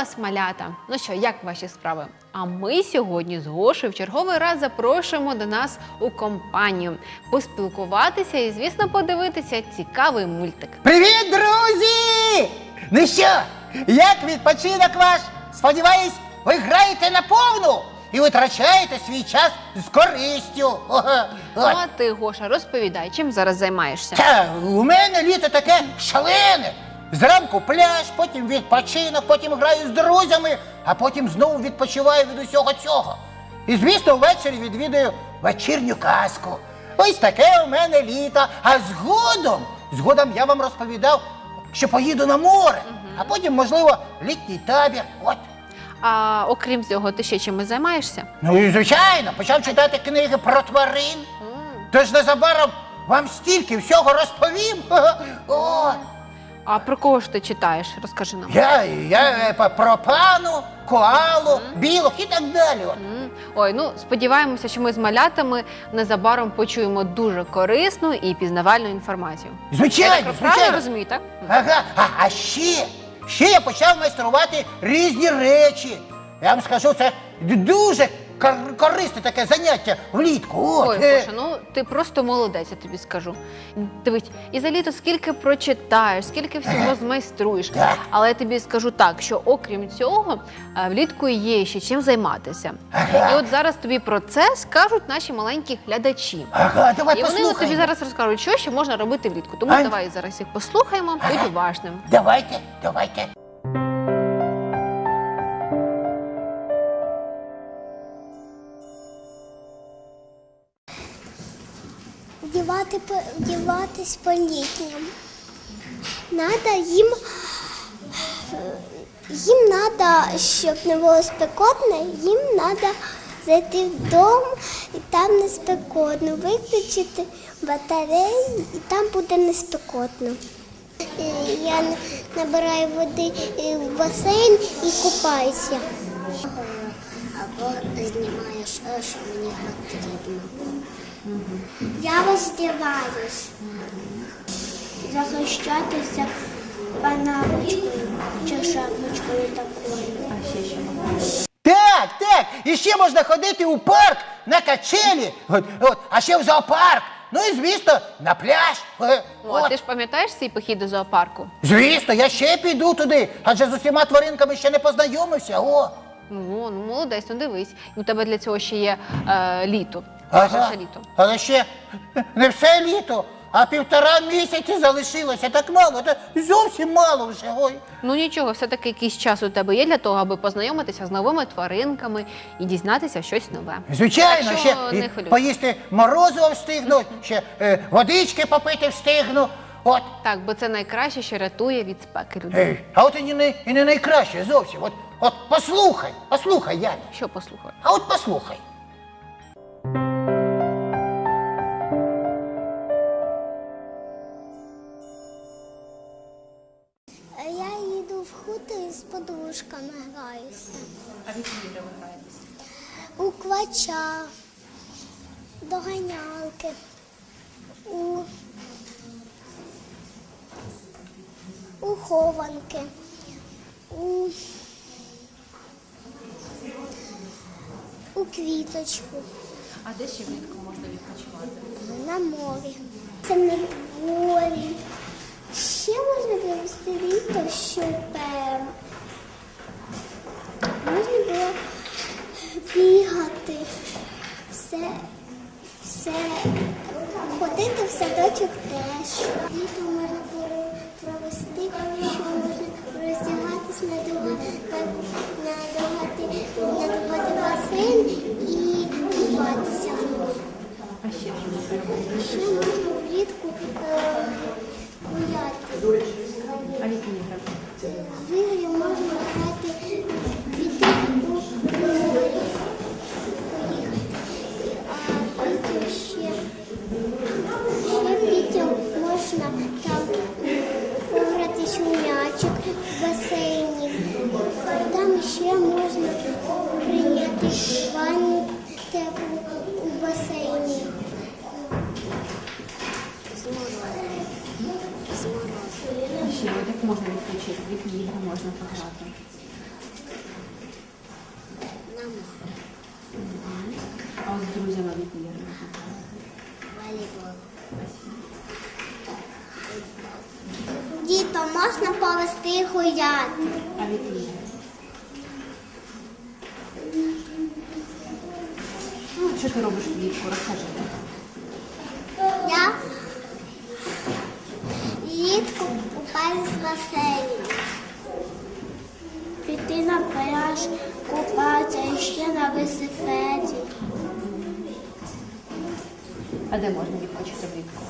Вас, малята! Ну що, як ваші справи? А ми сьогодні з Гошею в черговий раз запрошуємо до нас у компанію поспілкуватися і, звісно, подивитися цікавий мультик. Привіт, друзі! Ну що, як відпочинок ваш? Сподіваюсь, ви граєте на повну і витрачаєте свій час з користю. Ну, а ти, Гоша, розповідай, чим зараз займаєшся? Та у мене літо таке шалене. Зранку пляж, потім відпочинок, потім граю з друзями, а потім знову відпочиваю від усього цього. І, звісно, ввечері відвідую вечірню казку. Ось таке у мене літо. А згодом, згодом я вам розповідав, що поїду на море, а потім, можливо, літній табір. От. А окрім цього, ти ще чимось займаєшся? Ну і звичайно, почав читати книги про тварин. Тож незабаром вам стільки всього розповім. О, А про кого ж ти читаєш? Розкажи нам. я, я е, про пану, коалу, білок і так далі. От. М. Ой, ну сподіваємося, що ми з малятами незабаром почуємо дуже корисну і пізнавальну інформацію. Я Звичайно, так правильно звичайно. розумію, так? Ага, а, а ще, ще я почав майструвати різні речі. Я вам скажу, це д- дуже кор- корисне таке заняття влітку. От. Ой, е. Гоша, ну ти просто молодець, я тобі скажу. Дивись, і за літо скільки прочитаєш, скільки всього змайструєш. Так. Але я тобі скажу так, що окрім цього, е, влітку є ще чим займатися. І от зараз тобі про це скажуть наші маленькі глядачі. Ага, давай І вони от тобі послухаємо. зараз розкажуть, що ще можна робити влітку. Тому Ай. давай зараз їх послухаємо, будь уважним. Давайте, давайте. Вдівати, по- літнім. Надо їм, їм надо, щоб не було спекотно, їм треба зайти в дом і там не спекотно, виключити батарею і там буде не спекотно. Я набираю води в басейн і купаюся. Або знімаєш, що мені потрібно. Я роздіваюсь. Захищатися панамочкою чи шапочкою такою. Так, так. І ще можна ходити у парк на качелі. От, от, а ще в зоопарк. Ну і звісно, на пляж. Е, а от. ти ж пам'ятаєш свій похід до зоопарку? Звісно, я ще піду туди, адже з усіма тваринками ще не познайомився. О. Ну, ну молодець, ну дивись. У тебе для цього ще є е, літо. Майже все літо. Але ще не все літо, а півтора місяці залишилося. Так мало, це зовсім мало вже. Ой. Ну нічого, все-таки якийсь час у тебе є для того, аби познайомитися з новими тваринками і дізнатися щось нове. Звичайно, Так ще і не хвилюйся. поїсти морозиво встигну, ще е, водички попити встигну. От. Так, бо це найкраще, що рятує від спеки людей. Ей, а от і не, і не найкраще зовсім. От, от послухай, послухай, Яня. Що послухай? А от послухай. А в які ігри ви граєтеся? У квача, доганялки, у, у хованки, у, у квіточку. А де ще влітку можна відпочивати? На морі. Це на морі. Ще можна провести літо супер. Можна було бігати, все, все, ходити в садочок теж. Можна там погратись у м'ячик в басейні. Там ще можна прийняти ванну теплу у басейні. З морозом. З. Ще як можна відпочити? В які ігри можна пограти? Повести гуляти? Ну, що ти робиш влітку? Розкажи. Я влітку купаюсь в басейні. Піти на пляж, купатися і ще на висифеті. А де можна відпочити влітку?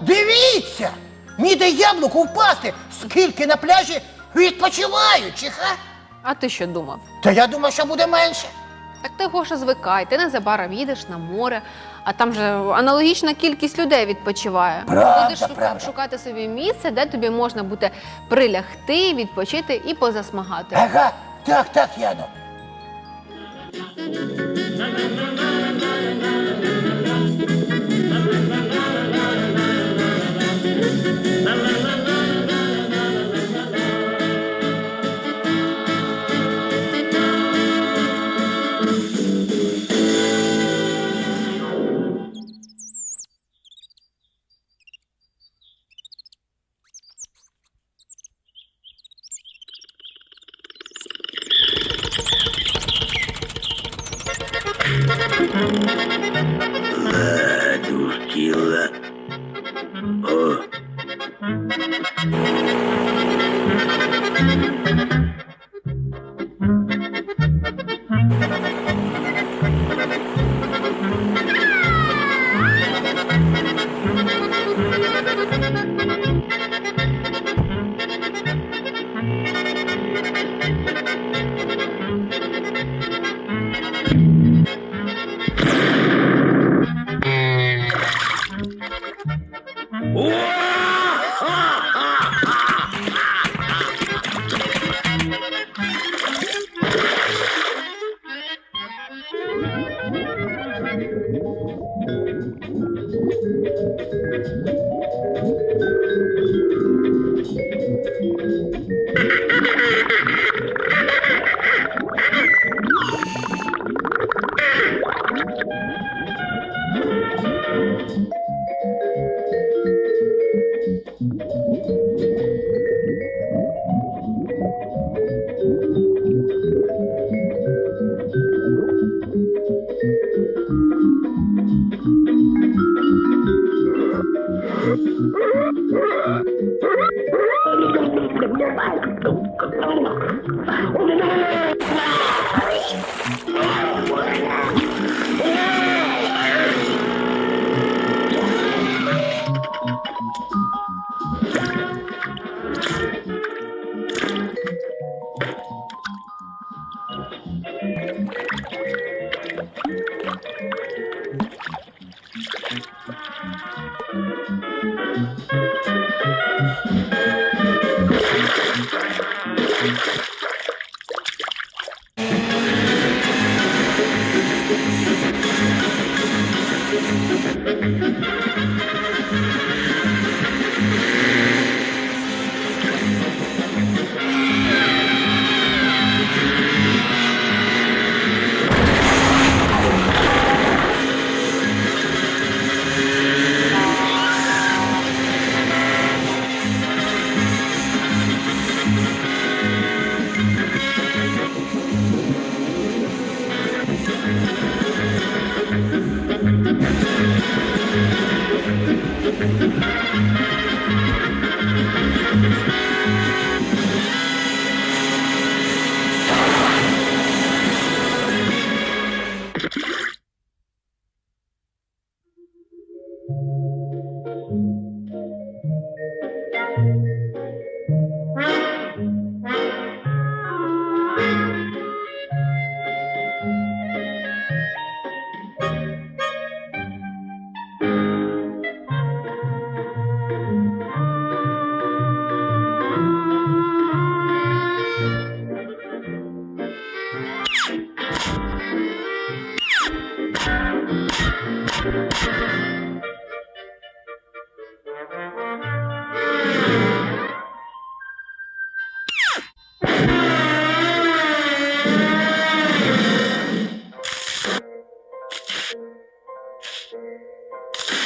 Дивіться! Ніде яблуку впасти, скільки на пляжі відпочиваючих, а? А ти що думав? Та я думав, що буде менше. Так ти Гоша звикай, ти незабаром їдеш на море, а там же аналогічна кількість людей відпочиває. Правда, Будеш шука- правда. шукати собі місце, де тобі можна буде прилягти, відпочити і позасмагати. Ага, так, так, Яно. Душкіла.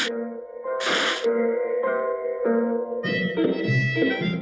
Thank you.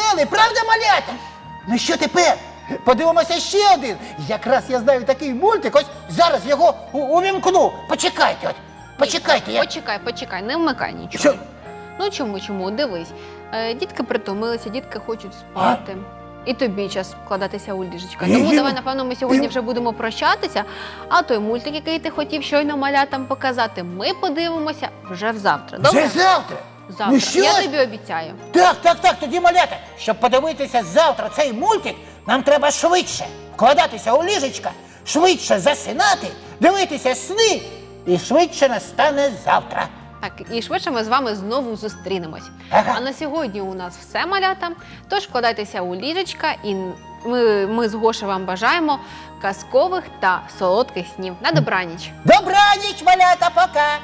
веселий, правда, малята? Ну що тепер? Подивимося ще один. Якраз я знаю такий мультик, ось зараз його у- увімкну. Почекайте, от, почекайте. Я... Почекай, почекай, не вмикай нічого. Що? Ну чому, чому? Дивись. Е, дітки притомилися, дітки хочуть спати. І тобі час вкладатися у ліжечка. Тому і- давай, напевно, ми сьогодні вже будемо прощатися. А той мультик, який ти хотів щойно малятам показати, ми подивимося вже взавтра. Добре? Вже завтра. Завтра. Ну що Я ж? тобі обіцяю. Так, так, так, тоді малята. Щоб подивитися завтра цей мультик, нам треба швидше вкладатися у ліжечка, швидше засинати, дивитися сни, і швидше настане завтра. Так, і швидше ми з вами знову зустрінемось. Ага. А на сьогодні у нас все малята. Тож вкладайтеся у ліжечка, і ми, ми з Гошею вам бажаємо казкових та солодких снів. На добраніч! Добраніч, малята, пока!